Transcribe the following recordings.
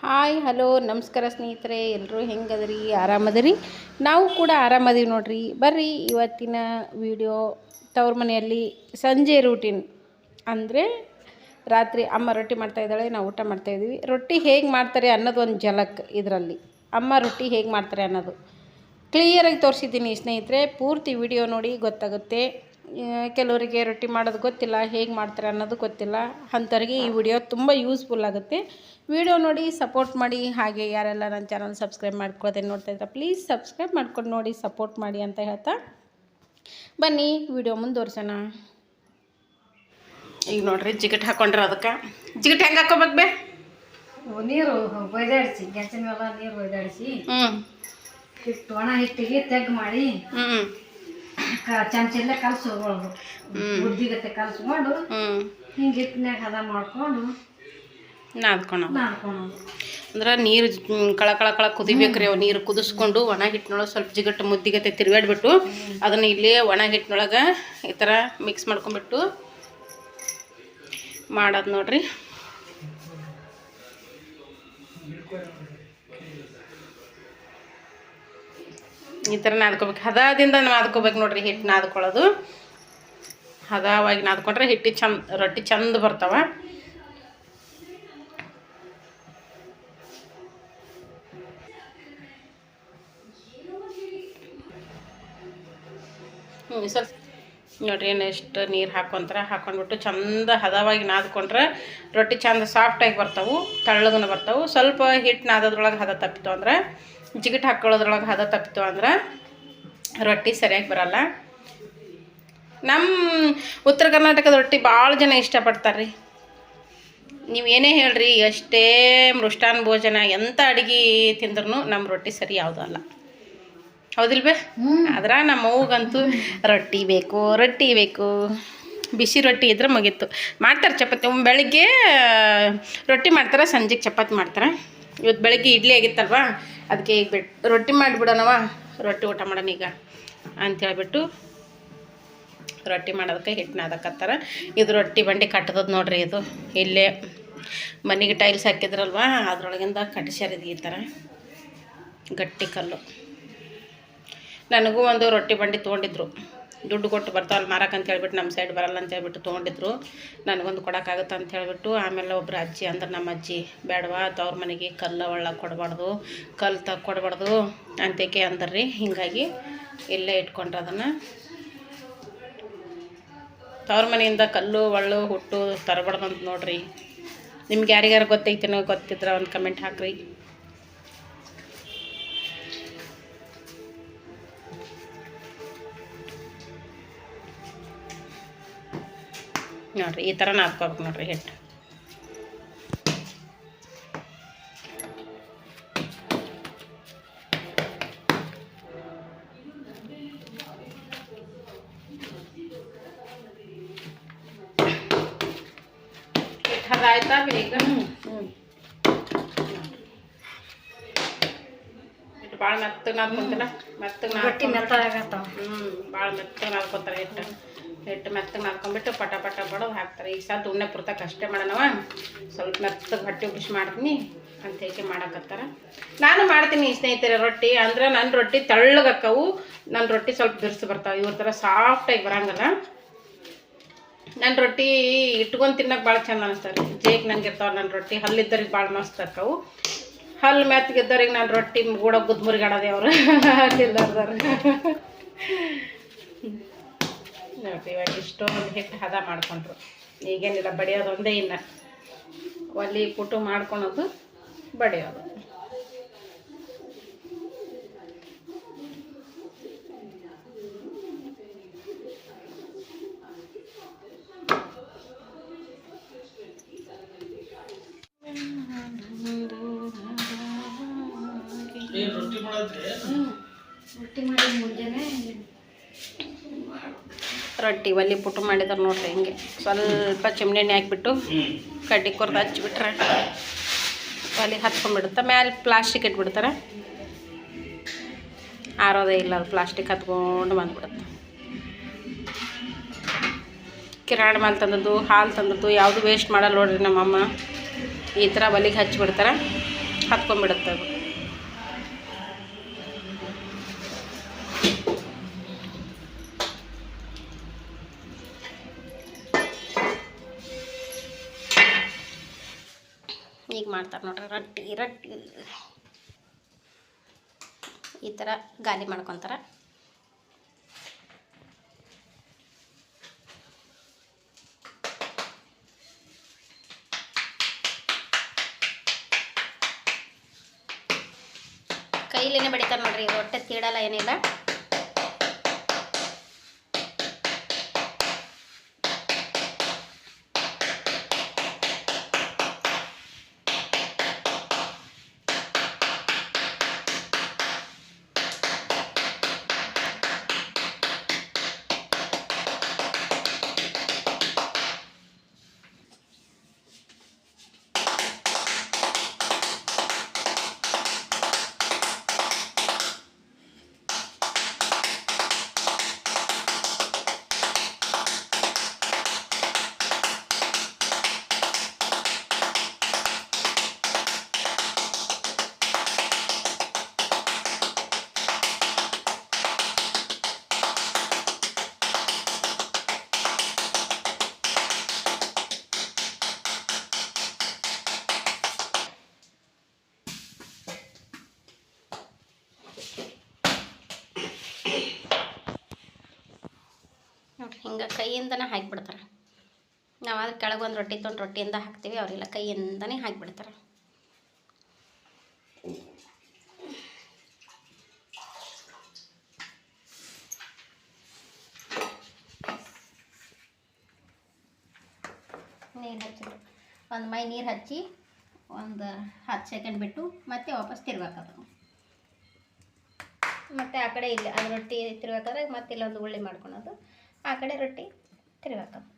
Hi, hello, ನಮಸ್ಕಾರ ಸ್ನೇಹಿತರೆ ಎಲ್ಲರೂ ಹೆಂಗದ್ರಿ? ಆರಾಮದಿರಿ? ನಾವು ಕೂಡ ಆರಾಮದೀವಿ ನೋಡ್ರಿ. ಬರ್ರಿ, ಇವತ್ತಿನ ವಿಡಿಯೋ ತವ್ರ ಮನೆಯಲ್ಲಿ ಸಂಜೆ ರೂಟೀನ್ ಅಂದರೆ ರಾತ್ರಿ ಅಮ್ಮ ರೊಟ್ಟಿ ಮಾಡ್ತಾ ಇದ್ದಾಳೆ, ನಾವು ಊಟ ಮಾಡ್ತಾ ಇದ್ದೀವಿ. ರೊಟ್ಟಿ ಹೇಗೆ ಮಾಡ್ತಾರೆ ಅನ್ನೋದು ಒಂದು ಜಲಕ್ ಇದರಲ್ಲಿ. ಅಮ್ಮ ರೊಟ್ಟಿ ಹೇಗೆ ಮಾಡ್ತಾರೆ ಅನ್ನೋದು. ಕ್ಲಿಯರಾಗಿ ತೋರಿಸಿದ್ದೀನಿ ಸ್ನೇಹಿತರೆ, ಪೂರ್ತಿ ವಿಡಿಯೋ ನೋಡಿ ಗೊತ್ತಾಗುತ್ತೆ. ಕೆಲವರಿಗೆ ರೊಟ್ಟಿ ಮಾಡೋದು ಗೊತ್ತಿಲ್ಲ ಹೇಗೆ ಮಾಡ್ತಾರೆ ಅನ್ನೋದು ಗೊತ್ತಿಲ್ಲ. ಅಂಥವ್ರಿಗೆ ಈ ವಿಡಿಯೋ ತುಂಬ ಯೂಸ್ಫುಲ್ ಆಗುತ್ತೆ. ವಿಡಿಯೋ ನೋಡಿ ಸಪೋರ್ಟ್ ಮಾಡಿ ಹಾಗೆ ಯಾರೆಲ್ಲ ನನ್ನ ಚಾನಲ್ ಸಬ್ಸ್ಕ್ರೈಬ್ ಮಾಡ್ಕೊಳ್ಳೋದೇ ನೋಡ್ತಾ ಇದ್ದಾರೆ ಪ್ಲೀಸ್ ಸಬ್ಸ್ಕ್ರೈಬ್ ಮಾಡ್ಕೊಂಡು ನೋಡಿ ಸಪೋರ್ಟ್ ಮಾಡಿ ಅಂತ ಹೇಳ್ತಾ. ಬನ್ನಿ ವಿಡಿಯೋ ಮುಂದುವರ್ಸೋಣ. ಈಗ ನೋಡ್ರಿ ಜಿಗಟ್ ಹಾಕೊಂಡ್ರೆ ಅದಕ್ಕೆ. ಜಿಗಟ್ ಹೆಂಗೆ ಹಾಕೋಬೇಕು ಬೇ? ನೀರು ಒಯ್ದಾಡಿಸಿ ಗ್ಯಾಸಿನ ಮೇಲೆ ನೀರು ಒಯ್ದಾಡಿಸಿ ಹ್ಞೂ ಹಿಟ್ಟು ಒಣ ಹಿಟ್ಟಿಗೆ ತೆಗ್ ಮಾಡಿ. ಹ್ಞೂ ಚಮಚಲ್ಲೇ ಕಲಸ್ಕೊಳ್ಳೋದು ಬುದ್ಧಿಗತ್ತೆ ಕಲಸ್ಕೊಂಡು ಹಿಂಗೆ ಹಿಟ್ಟಿನಾಗ ಹದ ಮಾಡ್ಕೊಂಡು ನಾದ್ಕೊಳೋದು. ಅಂದ್ರೆ ನೀರು ಕಳ ಕಳ ಕಳ ಕುದಿಬೇಕ್ರಿ ಅವು. ನೀರು ಕುದಿಸ್ಕೊಂಡು ಒಣ ಹಿಟ್ಟಿನೊಳಗೆ ಸ್ವಲ್ಪ ಜಿಗಟ್ಟು ಮುದ್ದಿಗತ್ತೆ ತಿರುಗಾಡ್ಬಿಟ್ಟು ಅದನ್ನು ಇಲ್ಲಿ ಒಣ ಹಿಟ್ಟಿನೊಳಗೆ ಈ ಥರ ಮಿಕ್ಸ್ ಮಾಡ್ಕೊಂಬಿಟ್ಟು ಮಾಡೋದು ನೋಡ್ರಿ. ಈ ಥರ ನಾದ್ಕೋಬೇಕು. ಹದದಿಂದ ನಾದ್ಕೋಬೇಕು ನೋಡ್ರಿ ಹಿಟ್ಟು ನಾದ್ಕೊಳ್ಳೋದು. ಹದವಾಗಿ ನಾದ್ಕೊಂಡ್ರೆ ಹಿಟ್ಟು ಚಂದ, ರೊಟ್ಟಿ ಚಂದ ಬರ್ತಾವ. ಸ್ವಲ್ಪ ನೋಡ್ರಿ ಎಷ್ಟು ನೀರು ಹಾಕೊಂತಾರೆ. ಹಾಕೊಂಡ್ಬಿಟ್ಟು ಚಂದ ಹದವಾಗಿ ನಾದ್ಕೊಂಡ್ರೆ ರೊಟ್ಟಿ ಚಂದ ಸಾಫ್ಟಾಗಿ ಬರ್ತಾವೆ, ತಳ್ಳಗನ ಬರ್ತಾವೆ. ಸ್ವಲ್ಪ ಹಿಟ್ಟು ನಾದದ್ರೊಳಗೆ ಹದ ತಪ್ಪಿತು ಅಂದ್ರೆ ಜಿಗಿಟ್ ಹಾಕ್ಕೊಳ್ಳೋದ್ರೊಳಗೆ ಹದ ತಪ್ಪಿತು ಅಂದ್ರೆ ರೊಟ್ಟಿ ಸರಿಯಾಗಿ ಬರಲ್ಲ. ನಮ್ಮ ಉತ್ತರ ಕರ್ನಾಟಕದ ರೊಟ್ಟಿ ಭಾಳ ಜನ ಇಷ್ಟಪಡ್ತಾರೆ ರೀ ನೀವು ಏನೇ ಹೇಳ್ರಿ ಎಷ್ಟೇ ಮೃಷ್ಟಾನ್ ಭೋಜನ ಎಂಥ ಅಡುಗೆ ತಿಂದ್ರೂ ನಮ್ಮ ರೊಟ್ಟಿ ಸರಿ ಯಾವುದೂ ಅಲ್ಲ. ಹೌದಿಲ್ವೇ ಆದ್ರೆ ನಮ್ಮ ಅವ್ಗಂತೂ ರೊಟ್ಟಿ ಬೇಕು ರೊಟ್ಟಿ ಬೇಕು. ಬಿಸಿ ರೊಟ್ಟಿ ಇದ್ರೆ ಮುಗೀತು. ಮಾಡ್ತಾರೆ ಚಪಾತಿ ಬೆಳಗ್ಗೆ ಬೆಳಿಗ್ಗೆ ರೊಟ್ಟಿ ಮಾಡ್ತಾರೆ ಸಂಜೆಗೆ ಚಪಾತಿ ಮಾಡ್ತಾರೆ. ಇವತ್ತು ಬೆಳಗ್ಗೆ ಇಡ್ಲಿ ಆಗಿತ್ತಲ್ವಾ? ಅದಕ್ಕೆ ಈಗ ಬಿಟ್ಟು ರೊಟ್ಟಿ ಮಾಡಿಬಿಡೋಣವ? ರೊಟ್ಟಿ ಊಟ ಮಾಡೋಣ ಈಗ ಅಂತೇಳ್ಬಿಟ್ಟು ರೊಟ್ಟಿ ಮಾಡೋದಕ್ಕೆ ಹಿಟ್ಟು ನಾದಕತ್ತಾರ ಇದು ರೊಟ್ಟಿ ಬಂಡಿ ಕಟ್ಟದದು ನೋಡ್ರಿ ಇದು. ಇಲ್ಲೇ ಮನೆಗೆ ಟೈಲ್ಸ್ ಹಾಕಿದ್ರಲ್ವ? ಅದ್ರೊಳಗಿಂದ ಕಟ್ಟಿಸ್ಯಾರ ಇದು ಈ ಥರ. ಗಟ್ಟಿ ಕಲ್ಲು. ನನಗೂ ಒಂದು ರೊಟ್ಟಿ ಬಂಡಿ ತೊಗೊಂಡಿದ್ರು. ದುಡ್ಡು ಕೊಟ್ಟು ಬರ್ತಾವಲ್ಲ ಮಾರಕ್ಕೆ ಅಂತ ಹೇಳ್ಬಿಟ್ಟು ನಮ್ಮ ಸೈಡ್ ಬರಲ್ಲ ಅಂತ ಹೇಳ್ಬಿಟ್ಟು ತೊಗೊಂಡಿದ್ರು. ನನಗೊಂದು ಕೊಡೋಕ್ಕಾಗುತ್ತೆ ಅಂತ ಹೇಳ್ಬಿಟ್ಟು ಆಮೇಲೆ ಒಬ್ಬರು ಅಜ್ಜಿ ಅಂದ್ರೆ ನಮ್ಮ ಅಜ್ಜಿ ಬೇಡವಾ ತವ್ರ ಮನೆಗೆ ಕಲ್ಲು ಒಳ್ಳ ಕೊಡಬಾರ್ದು, ಕಲ್ಲು ತಗ ಕೊಡಬಾರ್ದು ಅಂತೇಕೆ ಅಂದ್ರಿ. ಹೀಗಾಗಿ ಇಲ್ಲೇ ಇಟ್ಕೊಂಡ್ರೆ ಅದನ್ನು. ತವ್ರ ಮನೆಯಿಂದ ಕಲ್ಲು, ಒಳ್ಳು, ಹುಟ್ಟು ತರಬಾರ್ದಂತ ನೋಡ್ರಿ. ನಿಮ್ಗೆ ಯಾರಿಗಾರು ಗೊತ್ತೈತೇನೋ ಗೊತ್ತಿದ್ರೆ ಒಂದು ಕಮೆಂಟ್ ಹಾಕ್ರಿ. ನೋಡ್ರಿ ಈ ಥರ ನಾದ್ಕೋಬೇಕು ನೋಡಿರಿ ಹಿಟ್ಟು. ಹಿಟ್ಟು ಹದ ಆಯ್ತಾ ಬೇಗ ಹಿಟ್ಟು ಭಾಳ ಮೆತ್ತಗೆ ನಾದ್ಕೊಂತಿಲ್ಲ ಮೆತ್ತಗೆ ನಾದ್ಕೊಂಡು ಹ್ಞೂ ಭಾಳ ಮೆತ್ತಗೆ ನಾದ್ಕೊತಾರೆ ಹಿಟ್ಟು. ಹಿಟ್ಟು ಮೆತ್ತಗೆ ಮಾಡ್ಕೊಂಬಿಟ್ಟು ಪಟ ಪಟ ಪಡೋ ಹಾಕ್ತಾರೆ. ಈಗ ಸಹ ತುಂಬ ಪುರ್ತಕ್ಕೆ ಅಷ್ಟೇ ಮಾಡೋಣವ. ಸ್ವಲ್ಪ ಮೆತ್ತಗೆ ಹೊಟ್ಟೆ ಉಪ್ಪಿಸಿ ಮಾಡ್ತೀನಿ ಅಂತ ಹೇಗೆ ಮಾಡಕತ್ತಾರ. ನಾನು ಮಾಡ್ತೀನಿ ಸ್ನೇಹಿತರೆ ರೊಟ್ಟಿ. ಅಂದ್ರೆ ನನ್ನ ರೊಟ್ಟಿ ತಳ್ಳಗಕ್ಕವು. ನನ್ನ ರೊಟ್ಟಿ ಸ್ವಲ್ಪ ಬಿರ್ಸಿ ಬರ್ತಾವೆ. ಇವ್ರ ಥರ ಸಾಫ್ಟಾಗಿ ಬರೋಂಗಲ್ಲ. ನನ್ನ ರೊಟ್ಟಿ ಇಟ್ಕೊಂಡು ತಿನ್ನೋಕೆ ಭಾಳ ಚಂದ ಅನಿಸ್ತಾರೆ ಜೇಕ್ ನಂಗೆ ಇರ್ತಾವೆ ನನ್ನ ರೊಟ್ಟಿ. ಹಲ್ಲಿದ್ದರಿಗೆ ಭಾಳ ಮಸ್ತ್ ಅಕ್ಕವು. ಹಲ್ಲು ಮೆತ್ತಗಿದ್ದವ್ರಿಗೆ ನಾನು ರೊಟ್ಟಿ ಗೂಡ ಗುದ್ಮುರಿಗಾಡೋದೆ ಅವರು ಹಲ್ಲಿಲ್ಲಾರ್ದಾರ ನೋಡ್ರಿ ಇವಾಗ ಇಷ್ಟೊಂದು ಹಿಟ್ಟು ಹದ ಮಾಡ್ಕೊಂಡ್ರು. ಈಗೇನಿಲ್ಲ ಬಡಿಯೋದು ಒಂದೇ ಇಲ್ಲ ಒಲಿ ಪುಟ್ಟು ಮಾಡ್ಕೊಳೋದು ಬಡಿಯೋದು. ರೊಟ್ಟಿ ಮಾಡಿ ಮುಂಜಾನೆ ರೊಟ್ಟಿ ಒಲಿ ಪುಟ್ಟು ಮಾಡಿದಾರೆ ನೋಡ್ರಿ ಹಿಂಗೆ. ಸ್ವಲ್ಪ ಚಿಮ್ನಿ ಎಣ್ಣೆ ಹಾಕ್ಬಿಟ್ಟು ಕಡ್ಡಿ ಕೊರ್ದು ಹಚ್ಚಿಬಿಟ್ರೆ ಒಲಿ ಹತ್ಕೊಂಡ್ಬಿಡುತ್ತೆ. ಮ್ಯಾಲೆ ಪ್ಲಾಸ್ಟಿಕ್ ಇಟ್ಬಿಡ್ತಾರೆ. ಆರೋದೇ ಇಲ್ಲ, ಅದು ಪ್ಲಾಸ್ಟಿಕ್ ಹತ್ಕೊಂಡು ಬಂದ್ಬಿಡುತ್ತೆ. ಕಿರಾಣಿ ಮಾಲ್ ತಂದದ್ದು, ಹಾಲು ತಂದದ್ದು ಯಾವುದು ವೇಸ್ಟ್ ಮಾಡಲ್ಲ ನೋಡ್ರಿ ನಮ್ಮಮ್ಮ. ಈ ಥರ ಒಲಿಗೆ ಹಚ್ಚಿಬಿಡ್ತಾರೆ ಹತ್ಕೊಂಡ್ಬಿಡುತ್ತೆ ಅದು. ಈಗ ಮಾಡ್ತಾರೆ ನೋಡ್ರಿ, ರಟ್ಟಿ ರಟ್ಟಿ. ಈ ಥರ ಗಾಲಿ ಮಾಡ್ಕೊತಾರೆ. ಕೈಲೇನೆ ಬಡಿತಾರೆ ನೋಡ್ರಿ ಹೊಟ್ಟೆ ತೀಡಲ್ಲ ಏನಿಲ್ಲ. ಕೈಯಿಂದನೇ ಹಾಕಿಬಿಡ್ತಾರೆ. ನಾವು ಅದ್ರ ಕೆಳಗೆ ಒಂದು ರೊಟ್ಟಿ ತೊಗೊಂಡು ರೊಟ್ಟಿಯಿಂದ ಹಾಕ್ತೀವಿ ಅವರೆಲ್ಲ ಕೈಯಿಂದನೇ ಹಾಕಿಬಿಡ್ತಾರೆ. ನೀರು ಹಚ್ಚಿದ್ರು ಒಂದು ಮೈ ನೀರು ಹಚ್ಚಿ, ಒಂದು ಹತ್ತು ಸೆಕೆಂಡ್ ಬಿಟ್ಟು ಮತ್ತೆ ವಾಪಸ್ ತಿರ್ಬೇಕದು ಮತ್ತು ಆ ಕಡೆ ಇಲ್ಲಿ ಅದು ರೊಟ್ಟಿ ತಿರ್ಬೇಕಾದ್ರೆ ಮತ್ತೆ ಇಲ್ಲೊಂದು ಉಳ್ಳಿ ಮಾಡ್ಕೊಳೋದು. ಆ ಕಡೆ ರೊಟ್ಟಿ ತಿರ್ಬೇಕದು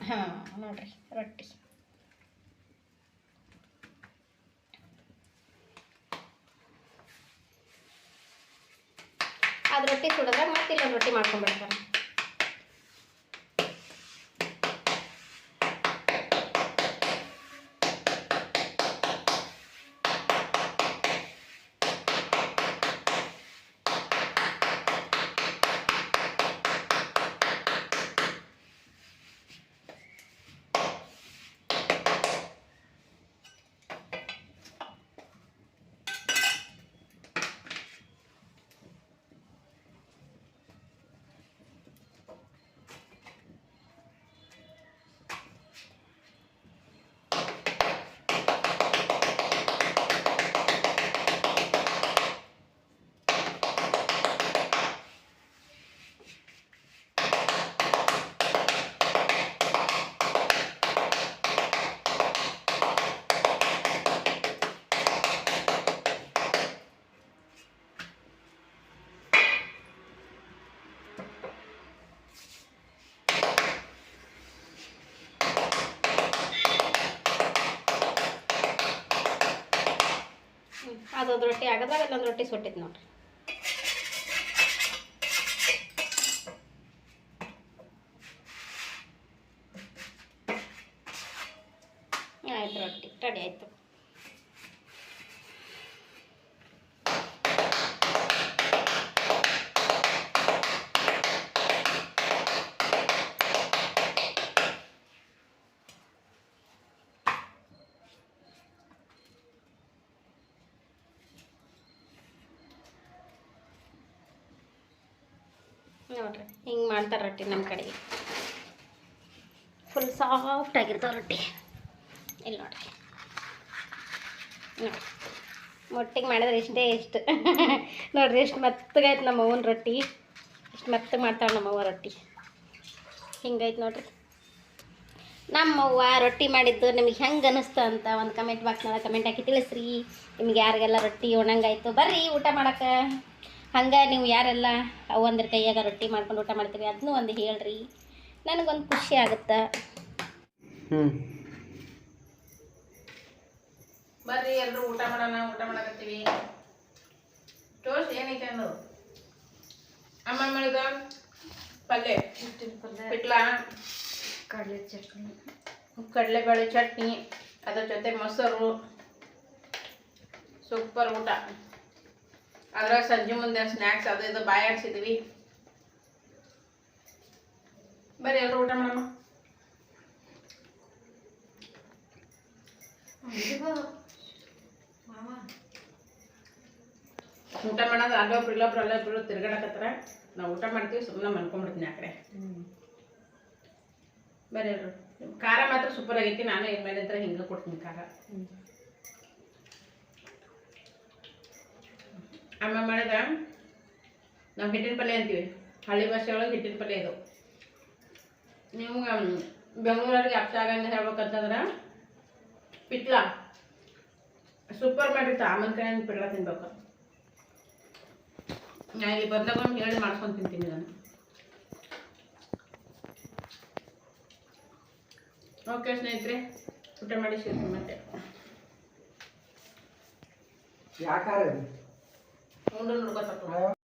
ಹಾಂ ನೋಡ್ರಿ ರೊಟ್ಟಿ. ಅದು ರೊಟ್ಟಿ ಸುಡಿದ್ರೆ ಮತ್ತೆ ಇಲ್ಲೊಂದು ರೊಟ್ಟಿ ಮಾಡ್ಕೊಂಡ್ಬಿಡ್ತಾರೆ ಅದೊಂದು ರೊಟ್ಟಿ ಆಗದ್ರಾಗ ಇಲ್ಲೊಂದು ರೊಟ್ಟಿ ಸುಟ್ಟಿತ್ತು ನೋಡ್ರಿ. ಆಯ್ತು ರೊಟ್ಟಿ ರೆಡಿ ಆಯಿತು. ನೋಡ್ರಿ, ಹಿಂಗೆ ಮಾಡ್ತಾರೆ ರೊಟ್ಟಿ ನಮ್ಮ ಕಡೆಗೆ. ಫುಲ್ ಸಾಫ್ಟ್ ಆಗಿರ್ತಾವೆ ರೊಟ್ಟಿ. ಇಲ್ಲಿ ನೋಡ್ರಿ. ನೋಡಿ ಮೊಟ್ಟಿಗೆ ಮಾಡಿದ್ರೆ ಇಷ್ಟೇ ಇಷ್ಟು. ನೋಡ್ರಿ, ಎಷ್ಟು ಮೆತ್ತಗಾಯ್ತು ನಮ್ಮ ಅವ್ವನ ರೊಟ್ಟಿ. ಎಷ್ಟು ಮೆತ್ತಗೆ ಮಾಡ್ತಾಳೆ ನಮ್ಮವ್ವ ರೊಟ್ಟಿ. ಹಿಂಗೈತೆ ನೋಡ್ರಿ. ನಮ್ಮವ್ವ ರೊಟ್ಟಿ ಮಾಡಿದ್ದು ನಿಮಗೆ ಹೆಂಗೆ ಅನ್ನಿಸ್ತು ಅಂತ ಒಂದು ಕಮೆಂಟ್ ಬಾಕ್ಸ್ನಾಗ ಕಮೆಂಟ್ ಹಾಕಿ ತಿಳಿಸ್ರಿ. ನಿಮ್ಗೆ ಯಾರಿಗೆಲ್ಲ ರೊಟ್ಟಿ ಒಣಂಗಾಯ್ತು ಬರ್ರಿ ಊಟ ಮಾಡಕ್ಕೆ. ಹಂಗೆ ನೀವು ಯಾರೆಲ್ಲ ಒಂದ್ರ ಕೈಯಾಗ ರೊಟ್ಟಿ ಮಾಡ್ಕೊಂಡು ಊಟ ಮಾಡ್ತೀರಿ ಅದನ್ನೂ ಒಂದು ಹೇಳ್ರಿ. ನನಗೊಂದು ಖುಷಿ ಆಗುತ್ತೆ. ಹ್ಞೂ ಬರ್ರಿ ಎಲ್ಲರೂ ಊಟ ಮಾಡೋಣ ಊಟ ಮಾಡಕತ್ತೀವಿ. ಟೋಸ್ಟ್ ಏನೈತೆ ಅನ್ನೋದು? ಅಮ್ಮ ಮಾಡಿದ ಪಲ್ಯ ಪಿಟ್ಲ ಕಡಲೆ ಚಟ್ನಿ. ಕಡಲೆಬೇಳೆ ಚಟ್ನಿ ಅದ್ರ ಜೊತೆ ಮೊಸರು. ಸೂಪರ್ ಊಟ. ಅದ್ರಾಗ ಸಂಜೆ ಮುಂದೆ ಸ್ನ್ಯಾಕ್ಸ್ ಅದು ಇದು ಬಾಯಾಡ್ಸಿದ್ವಿ ಬರೀ ಎಲ್ಲರೂ ಊಟ ಮಾಡಮ್ಮ. ಊಟ ಮಾಡೋದು ಅಲ್ಲೊಬ್ರು ಇಲ್ಲೊಬ್ರು ಅಲ್ಲೊಬ್ರು ತಿರ್ಗಾಡಕತ್ತಾರ. ನಾವು ಊಟ ಮಾಡ್ತೀವಿ ಸುಮ್ಮನೆ ಮನ್ಕೊಂಡ್ಬಿಡ್ತೀನಿ ಆ ಕಡೆ ಎಲ್ರು. ಖಾರ ಮಾತ್ರ ಸೂಪರ್ ಆಗೈತಿ ನಾನು ಇನ್ ಮೇಲೆ ಹತ್ರ ಹಿಂಗೆ ಕೊಡ್ತೀನಿ ಖಾರ. ಅಮ್ಮ ಮಾಡಿದ? ನಾವು ಹಿಟ್ಟಿನ ಪಲ್ಯ ಅಂತೀವಿ. ಹಳ್ಳಿ ಭಾಷೆ ಒಳಗೆ ಹಿಟ್ಟಿನ ಪಲ್ಯ ಇದು. ನಿಮ್ಗೆ ಬೆಂಗಳೂರಿಗೆ ಅರ್ಥ ಆಗಂಗೆ ಹೇಳ್ಬೇಕಂತಂದ್ರೆ, ಪಿಟ್ಲ. ಸೂಪರ್ ಮಾರ್ಕೆಟ್ ಆಮೇಲೆ ಕಡೆ ಪಿಟ್ಲ ತಿನ್ಬೇಕು. ನಾ ಇಲ್ಲಿ ಬದಲಾಗೊಂಡು ಹೇಳಿ ಮಾಡ್ಕೊಂಡು ತಿಂತೀನಿ ನಾನು ಓಕೆ ಸ್ನೇಹಿತರೆ, ಊಟ ಮಾಡಿ ಸಿಗ್ತೀನಿ ಮತ್ತೆ. ಯಾಕಾರ மூன்று நூறுபா சட்டம்